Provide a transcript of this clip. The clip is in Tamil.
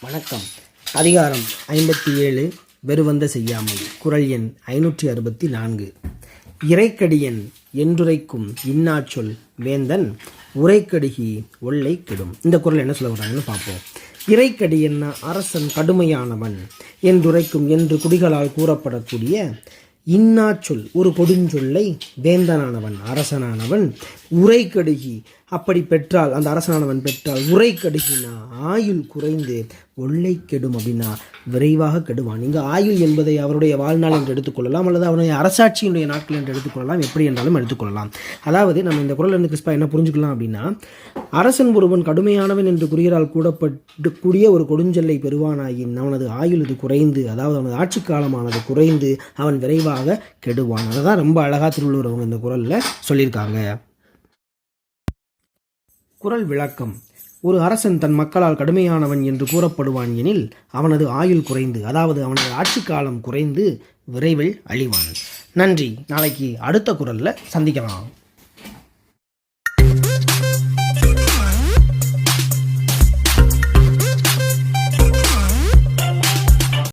வணக்கம். அதிகாரம் ஐம்பத்தி ஏழு வெறுவந்த செய்யாமை. குரல் எண் ஐநூற்றி அறுபத்தி நான்கு. இறைக்கடியன் என்றுரைக்கும் இன்னாச்சொல் வேந்தன் உரைக்கடுகி ஒல்லை கெடும். இந்த குரல் என்ன சொல்ல வர்றாங்கன்னு பார்ப்போம். இறைக்கடியன்னா அரசன் கடுமையானவன் என்றுரைக்கும் என்று குடிகளால் கூறப்படக்கூடிய இன்னாச்சொல் ஒரு கொடுஞ்சொல்லை வேந்தனானவன் அரசனானவன் உரைக்கடுகி அப்படி பெற்றால் அந்த அரசனானவன் பெற்றால் உரை கடுகினா ஆயுள் குறைந்து ஒல்லை கெடும் அப்படின்னா விரைவாக கெடுவான். இங்கு ஆயுள் என்பதை அவருடைய வாழ்நாள் என்று எடுத்துக்கொள்ளலாம் அல்லது அவனுடைய அரசாட்சியினுடைய நாட்கள் என்று எடுத்துக்கொள்ளலாம் எப்படி என்றாலும் எடுத்துக்கொள்ளலாம் அதாவது நம்ம இந்த குரல் இருந்து கிறிஸ்பா என்ன புரிஞ்சுக்கலாம் அப்படின்னா அரசன் ஒருவன் கடுமையானவன் என்று குறியரால் கூடப்பட்டு கூடிய ஒரு கொடுஞ்சொல்லை பெறுவானாயின் அவனது ஆயுள் இது குறைந்து அதாவது அவனது ஆட்சி காலமானது குறைந்து அவன் விரைவாக கெடுவான். அதை தான் ரொம்ப அழகாக திருவள்ளுவர் அவங்க இந்த குரலில் சொல்லியிருக்காங்க. குரல் விளக்கம். ஒரு அரசன் தன் மக்களால் கடுமையானவன் என்று கூறப்படுவான் எனில் அவனது ஆயுள் குறைந்து அதாவது அவனது ஆட்சி காலம் குறைந்து விரைவில் அழிவான். நன்றி. நாளைக்கு அடுத்த குரலில் சந்திக்கலாம்.